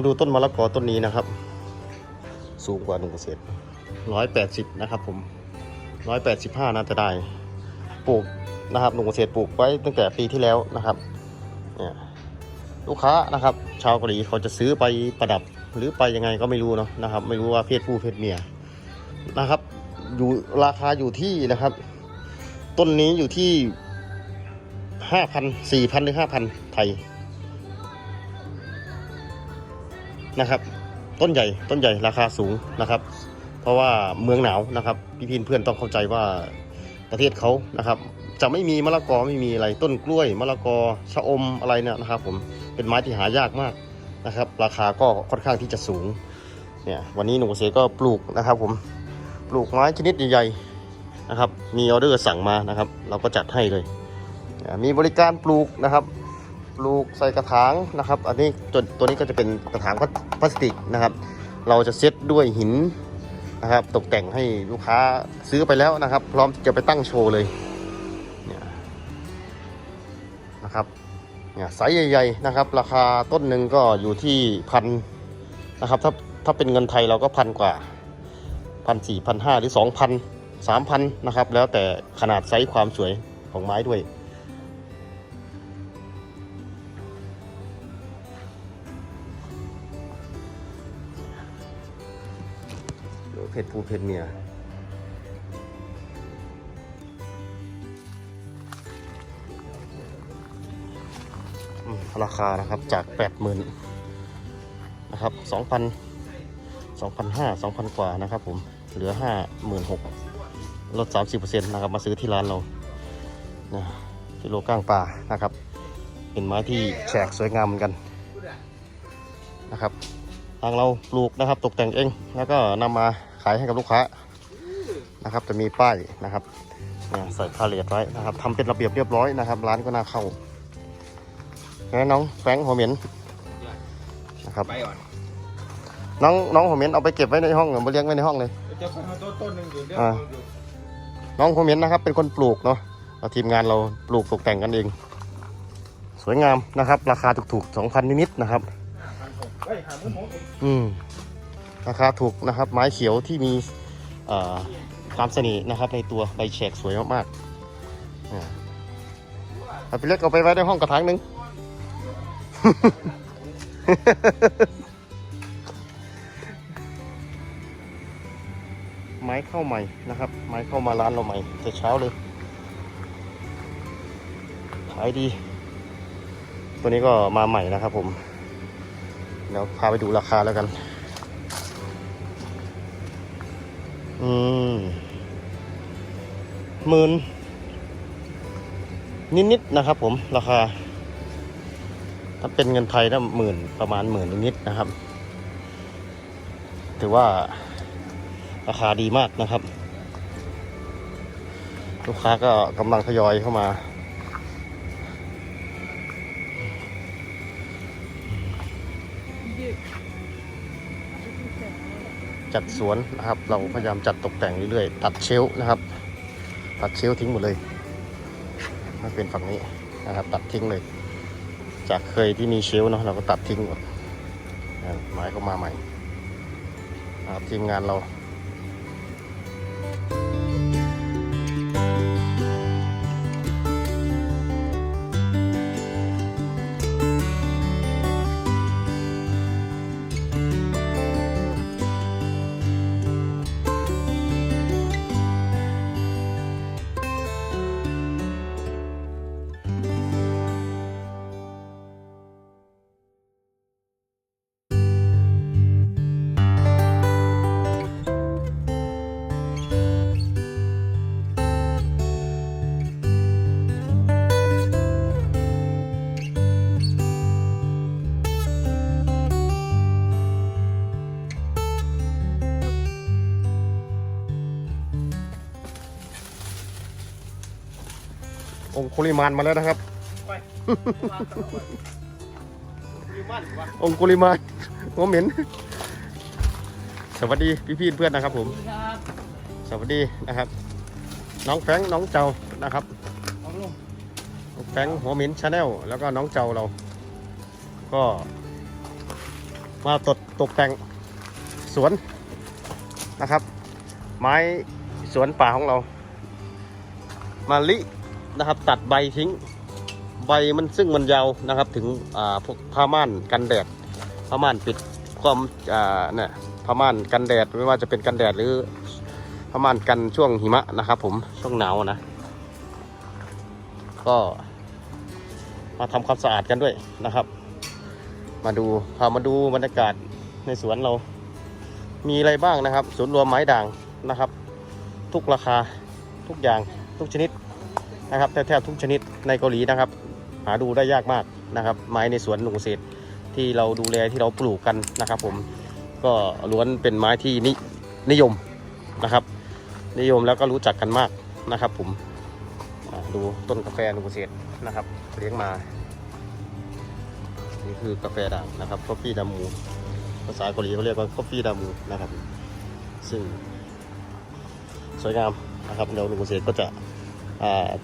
มาดูต้นมะละกอต้นนี้นะครับ สูงกว่าหนึ่งเกษตรร้อยแปดสิบนะครับผมร้อยแปดสิบห้าน่าจะได้ ปลูกนะครับหนุ่มเกษตรปลูกไว้ตั้งแต่ปีที่แล้วนะครับเนี่ยลูกค้านะครับ ชาวเกาหลีเขาจะซื้อไปประดับหรือไปยังไงก็ไม่รู้เนาะนะครับ ไม่รู้ว่าเพศผู้เพศเมียนะครับ อยู่ราคาอยู่ที่นะครับ ต้นนี้อยู่ที่ห้าพันสี่พันหรือห้าพันไทย นะครับ ต้นใหญ่ต้นใหญ่ราคาสูงนะครับ เพราะว่าเมืองหนาวนะครับ พี่พินเพื่อนต้องเข้าใจว่าประเทศเขานะครับ จะไม่มีมะละกอไม่มีอะไรต้นกล้วยมะละกอชะอมอะไรเนี่ยนะครับผมเป็นไม้ที่หายากมากนะครับ ราคาก็ค่อนข้างที่จะสูงเนี่ยวันนี้หนุ่มเกษตรก็ปลูกนะครับ ผมปลูกไม้ชนิดใหญ่ๆนะครับ มีออเดอร์สั่งมานะครับ เราก็จัดให้เลย มีบริการปลูกนะครับ ลูกใส่กระถางนะครับ อันนี้ตัวตัวนี้ก็จะเป็นกระถางพลาสติกนะครับ เราจะเซตด้วยหินนะครับ ตกแต่งให้ลูกค้าซื้อไปแล้วนะครับ พร้อมจะไปตั้งโชว์เลยเนี่ยนะครับเนี่ยไซส์ใหญ่ๆนะครับ ราคาต้นหนึ่งก็อยู่ที่พันนะครับถ้าถ้าเป็นเงินไทยเราก็พันกว่าพันสี่พันห้าหรือสองพันสามพันนะครับ แล้วแต่ขนาดไซส์ความสวยของไม้ด้วย เพศผู้เพศเมียราคานะครับจาก 80,000นะครับ2,000 2,500 2,000 กว่านะครับผมเหลือ 56,000ลด 30%นะครับมาซื้อที่ร้านเรานะกิโลก้างปลานะครับ เป็นไม้ที่แฉกสวยงามเหมือนกันนะครับ ทางเราปลูกนะครับตกแต่งเองแล้วก็นำมา ขายให้กับลูกค้านะครับจะมีป้ายนะครับเนี่ยใส่พาเลทไว้นะครับทำเป็นระเบียบเรียบร้อยนะครับร้านก็น่าเข้าแล้วน้องแฟรงค์หัวเหม็นนะครับไปก่อนน้องน้องหัวเหม็นเอาไปเก็บไว้ในห้องหรือมาเลี้ยงไว้ในห้องเลยเจ้าของต้นต้นหนึ่งอยู่เดี๋ยวอ่าน้องหัวเหม็นนะครับ เป็นคนปลูกเนาะเราทีมงานเราปลูกตกแต่งกันเอง สวยงามนะครับ ราคาถูกๆ2,000นิดๆนะครับพันหกเฮ้ยหามือหมกอืม ราคาถูกนะครับ ไม้เขียวที่มีความเสนิทนะครับ ในตัวใบแฉกสวยมากๆเอาไปเล็กเอาไปไว้ในห้องกระถางหนึ่งไม้เข้าใหม่นะครับ ไม้เข้ามาร้านเราใหม่แต่เช้าเลยขายดี ตัวนี้ก็มาใหม่นะครับผมเดี๋ยวพาไปดูราคาแล้วกัน อืมหมื่นนิดๆนะครับ ผมราคา ถ้าเป็นเงินไทยนะหมื่นประมาณหมื่นนิดๆนะครับ ถือว่าราคาดีมากนะครับ ลูกค้าก็กำลังทยอยเข้ามา จัดสวนนะครับ เราพยายามจัดตกแต่งเรื่อยๆตัดเชลนะครับ ตัดเชลทิ้งหมดเลยมาเป็นฝั่งนี้นะครับ ตัดทิ้งเลย จากเคยที่มีเชลเนาะเราก็ตัดทิ้งหมดอ่าไม้ก็มาใหม่นะครับทีมงานเรา กุลิมานมาแล้วนะครับ องคุลิมานหัวเหม็น สวัสดีพี่ๆเพื่อนนะครับ ผม สวัสดีนะครับ น้องแฟงน้องเจ้านะครับน้องแฟงหัวเหม็นชาแนลแล้วก็น้องเจ้าเรา ก็มาตกตกแต่งสวนนะครับ ไม้สวนป่าของเรา มาลิ นะครับ ตัดใบทิ้ง ใบมันซึ่งมันยาวนะครับ ถึงพวกผ้าม่านกันแดดผ้าม่านปิดความเนี่ยผ้าม่านกันแดดไม่ว่าจะเป็นกันแดดหรือผ้าม่านกันช่วงหิมะนะครับ ผมช่วงหนาวนะ ก็มาทำความสะอาดกันด้วยนะครับ มาดูพามาดูบรรยากาศในสวนเรา มีอะไรบ้างนะครับศูนรวมไม้ด่างนะครับ ทุกราคาทุกอย่างทุกชนิด นะครับแทบทุกชนิดในเกาหลีนะครับ หาดูได้ยากมากนะครับ ไม้ในสวนหนุ่งเกษที่เราดูแลที่เราปลูกกันนะครับผมก็ล้วนเป็นไม้ที่นินยมนะครับ นิยมแล้วก็รู้จักกันมากนะครับ ผมดูต้นกาแฟหนุ่งเกษนะครับเลี้ยงมานี่คือกาแฟด่างนะครับคอฟฟี่ดามูภาษาเกาหลีเขาเรียกว่าคอฟฟี่ดามูนะครับ ซึ่งสวยงามนะครับเดี๋ยวหนุ่มเกษก็จะ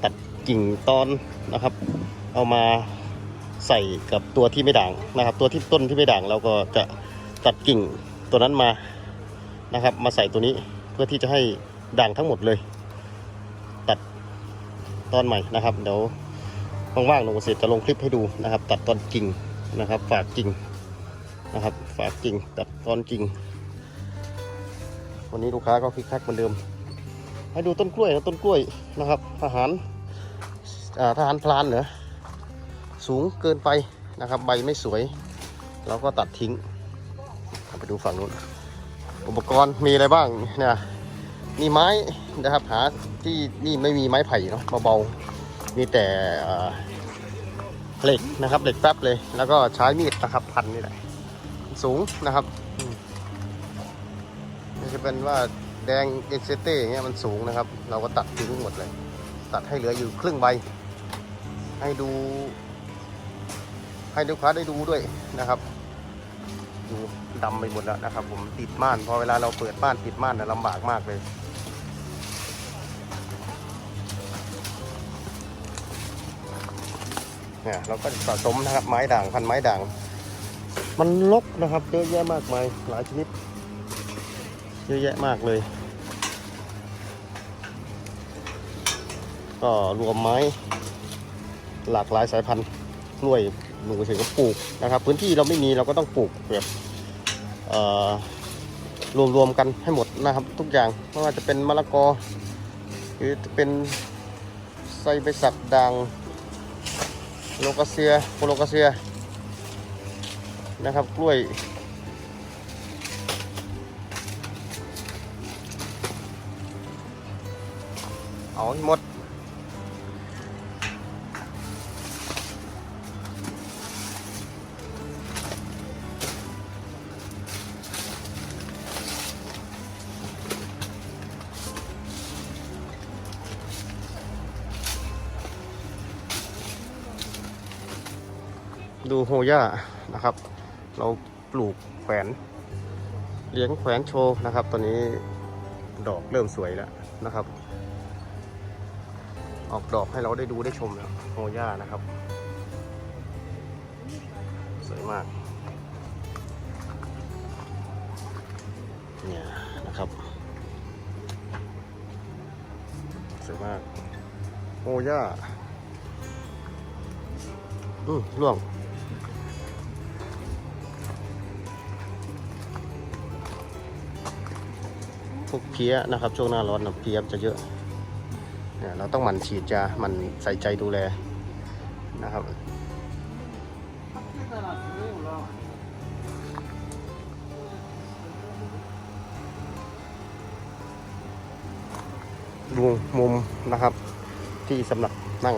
ตัดกิ่งตอนนะครับ เอามาใส่กับตัวที่ไม่ด่างนะครับ ตัวที่ต้นที่ไม่ด่างเราก็จะตัดกิ่งตัวนั้นมานะครับ มาใส่ตัวนี้เพื่อที่จะให้ด่างทั้งหมดเลย ตัดตอนใหม่นะครับเดี๋ยวว่างๆหนุ่เกษตรจะลงคลิปให้ดูนะครับ ตัดตอนกิ่งนะครับ ฝากกิ่งนะครับ ฝากกิ่งตัดตอนกิ่งวันนี้ลูกค้าก็คึกคักเหมือนเดิม ให้ดูต้นกล้วยนะต้นกล้วยนะครับ ทหารทหารพลานเหรอสูงเกินไปนะครับ ใบไม่สวย เราก็ตัดทิ้งไปดูฝั่งนู้นอุปกรณ์มีอะไรบ้างเนี่ยมีไม้นะครับหาที่นี่ไม่มีไม้ไผ่เนาะเบาๆมีแต่เหล็กนะครับเหล็กแป๊บเลย แล้วก็ใช้มีดนะครับพันนี่แหละสูงนะครับจะเป็นว่า แดงเอ็กเซเต้อย่างเงี้ยมันสูงนะครับ เราก็ตัดทิ้งหมดเลย ตัดให้เหลืออยู่ครึ่งใบ ให้ดู ให้ลูกค้าได้ดูด้วยนะครับดูดำไปหมดแล้วนะครับ ผมติดม่านพอเวลาเราเปิดม่านติดม่านนะลำบากมากเลยเนี่ยเราก็สะสมนะครับไม้ด่างพันไม้ด่าง มันลกนะครับเยอะแยะมากมายหลายชนิด เยอะแยะมากเลย ก็รวมไม้ หลากหลายสายพันธุ์กล้วยหนูเกษตรก็ปลูกนะครับ พื้นที่เราไม่มีเราก็ต้องปลูกแบบเอ่อรวมๆกันให้หมดนะครับทุกอย่างไม่ว่าจะเป็นมะละกอ หรือจะเป็นไซใบสักด่างโลกาเซียโคโลกาเซียนะครับกล้วย เอาหมด ดูโฮย่านะครับ เราปลูกแขวนเลี้ยงแขวนโชว์นะครับ ตอนนี้ดอกเริ่มสวยแล้วนะครับ ออกดอกให้เราได้ดูได้ชมแล้วโฮย่านะครับ สวยมาก เนี่ยนะครับ สวยมากโฮย่าอืมร่วงพวกเพี้ยนะครับ ช่วงหน้าร้อนนะเพี้ยจะเยอะ เราต้องหมั่นฉีดยาหมั่นใส่ใจดูแลนะครับดูมุมนะครับ ที่สำหรับนั่ง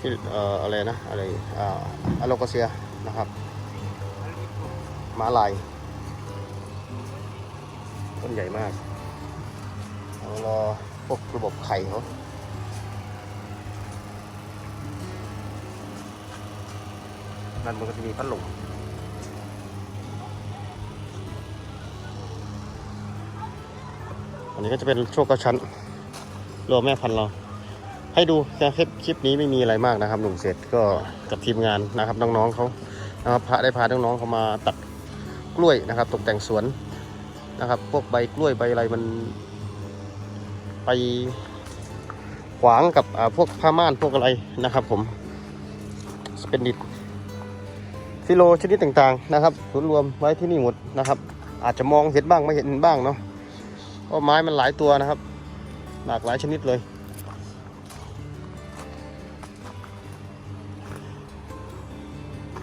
ที่เอ่ออะไรนะอะไรอ่าอโลกาเซียนะครับม้าลายต้นใหญ่มาก รอพวกระบบไข่เขานั่นมันก็จะมีพัดลมอันนี้ก็จะเป็นโชคกระชั้นรวมแม่พันธุ์เรา ให้ดูนะคลิปคลิปนี้ไม่มีอะไรมากนะครับ หนุ่มเสร็จก็กับทีมงานนะครับน้องๆเขานะครับพระได้พาน้องๆเขามาตัดกล้วยนะครับ ตกแต่งสวนนะครับ พวกใบกล้วยใบอะไรมัน ไปขวางกับพวกผ้าม่านพวกอะไรนะครับ ผมสเปนดิตฟิโลชนิดต่างๆนะครับศูนย์รวมไว้ที่นี่หมดนะครับ อาจจะมองเห็นบ้างไม่เห็นบ้างเนาะเพราะไม้มันหลายตัวนะครับ หลากหลายชนิดเลย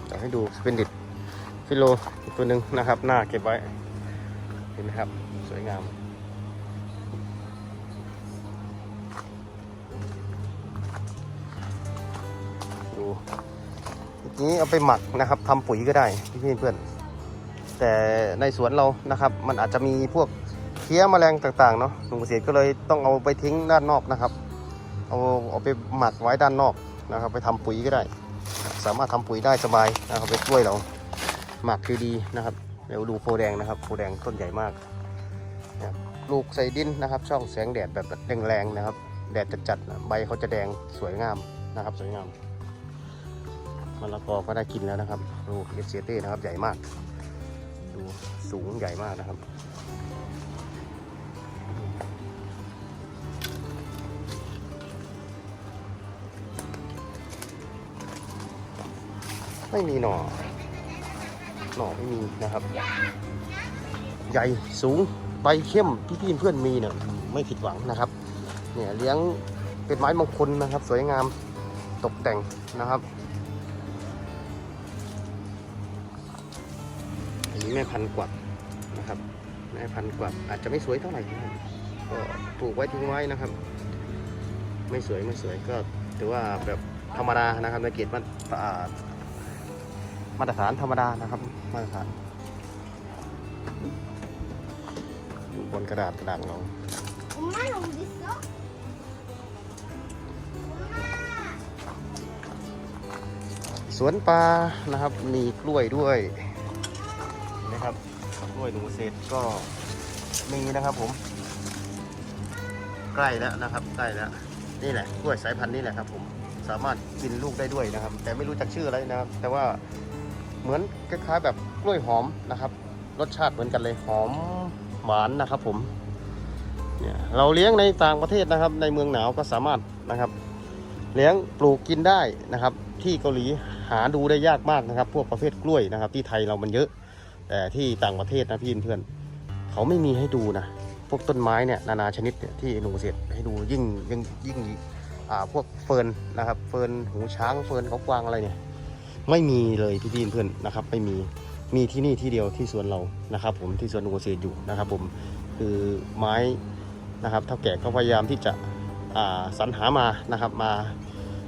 จะให้ดูสเปนดิตฟิโลอีกตัวหนึ่งนะครับ หน้าเก็บไว้เห็นไหมครับ สวยงาม นี้เอาไปหมักนะครับทำปุ๋ยก็ได้พี่เพื่อนแต่ในสวนเรานะครับ มันอาจจะมีพวกเพี้ยแมลงต่างๆเนาะหนุ่มเกษตรก็เลยต้องเอาไปทิ้งด้านนอกนะครับ เอาเอาไปหมักไว้ด้านนอกนะครับ ไปทำปุ๋ยก็ได้ สามารถทำปุ๋ยได้สบายนะครับไปกล้วยเราหมักคือดีนะครับเดี๋ยวดูโพแดงนะครับโพแดงต้นใหญ่มากนะครับปลูกใส่ดินนะครับ ช่องแสงแดดแบบแรงๆนะครับ แดดจัดๆนะใบเขาจะแดงสวยงามนะครับ สวยงาม มะละกอก็ได้กินแล้วนะครับ ดูเอสเซเต้นะครับใหญ่มาก ดูสูงใหญ่มากนะครับไม่มีหน่อ หน่อไม่มีนะครับ ใหญ่สูงใบเข้มพี่ๆเพื่อนมีเนี่ยไม่ผิดหวังนะครับ เนี่ยเลี้ยงเป็นไม้มงคลนะครับ สวยงามตกแต่งนะครับ แม่พันกวักนะครับ แม่พันกวักอาจจะไม่สวยเท่าไหร่ก็ปลูกไว้ทิ้งไว้นะครับ ไม่สวยไม่สวยก็ถือว่าแบบธรรมดานะครับในเกตมันสะอาดมาตรฐานธรรมดานะครับมาตรฐานบนกระดาษกระดาษเราสวนปลานะครับ มีกล้วยด้วย นะครับกล้วยหนูเศษก็มีนะครับผม ใกล้แล้วนะครับ ใกล้แล้วนี่แหละกล้วยสายพันธุ์นี่แหละครับ ผมสามารถกินลูกได้ด้วยนะครับ แต่ไม่รู้จักชื่ออะไรนะครับ แต่ว่าเหมือนคล้ายๆแบบกล้วยหอมนะครับ รสชาติเหมือนกันเลยหอมหวานนะครับ ผมเนี่ยเราเลี้ยงในต่างประเทศนะครับ ในเมืองหนาวก็สามารถนะครับ เลี้ยงปลูกกินได้นะครับ ที่เกาหลีหาดูได้ยากมากนะครับ พวกประเภทกล้วยนะครับ ที่ไทยเรามันเยอะ แต่ที่ต่างประเทศนะพี่เพื่อนเขาไม่มีให้ดูนะพวกต้นไม้เนี่ยนานาชนิดเนี่ยที่หนูเสร็จให้ดูยิ่งยิ่งยิ่งอ่าพวกเฟิร์นนะครับเฟิร์นหูช้างเฟิร์นเขากวางอะไรเนี่ยไม่มีเลยพี่พี่เพื่อนนะครับไม่มีมีที่นี่ที่เดียวที่สวนเรานะครับ ผมที่สวนหนูเกษตรอยู่นะครับ ผมคือไม้นะครับเท่าแก่ก็พยายามที่จะอ่าสรรหามานะครับมา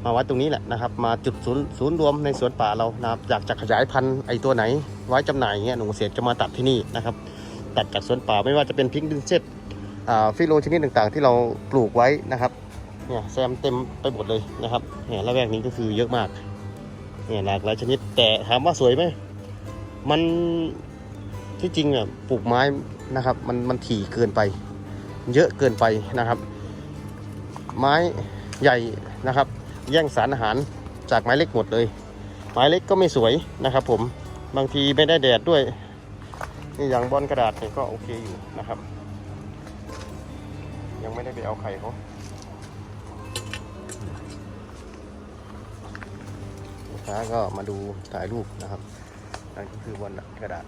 มาไว้ตรงนี้แหละนะครับ มาจุดศูนย์ศูนย์รวมในสวนป่าเรานะครับอยากจะขยายพันธุ์ไอ้ตัวไหน ไว้จำหน่ายเงี้ยหนูเกษตรจะมาตัดที่นี่นะครับ ตัดจากสวนป่าไม่ว่าจะเป็นพิงค์ดินเซตอ่าฟิโลชนิดต่างๆ ที่เราปลูกไว้นะครับเนี่ยแซมเต็มไปหมดเลยนะครับเนี่ยละแวกนี้ก็คือเยอะมากเนี่ยหลากหลายชนิดแต่ถามว่าสวยไหมมันที่จริงอะปลูกไม้นะครับมันมันถี่เกินไป เยอะเกินไปนะครับ ไม้ใหญ่นะครับ แย่งสารอาหารจากไม้เล็กหมดเลย ไม้เล็กก็ไม่สวยนะครับ ผมบางทีไม่ได้แดดด้วยนี่อย่างบอลกระดาษเนี่ยก็โอเคอยู่นะครับ ยังไม่ได้ไปเอาไข่เขาลูกค้าก็มาดูถ่ายรูปนะครับนั่นก็คือบอลกระดาษ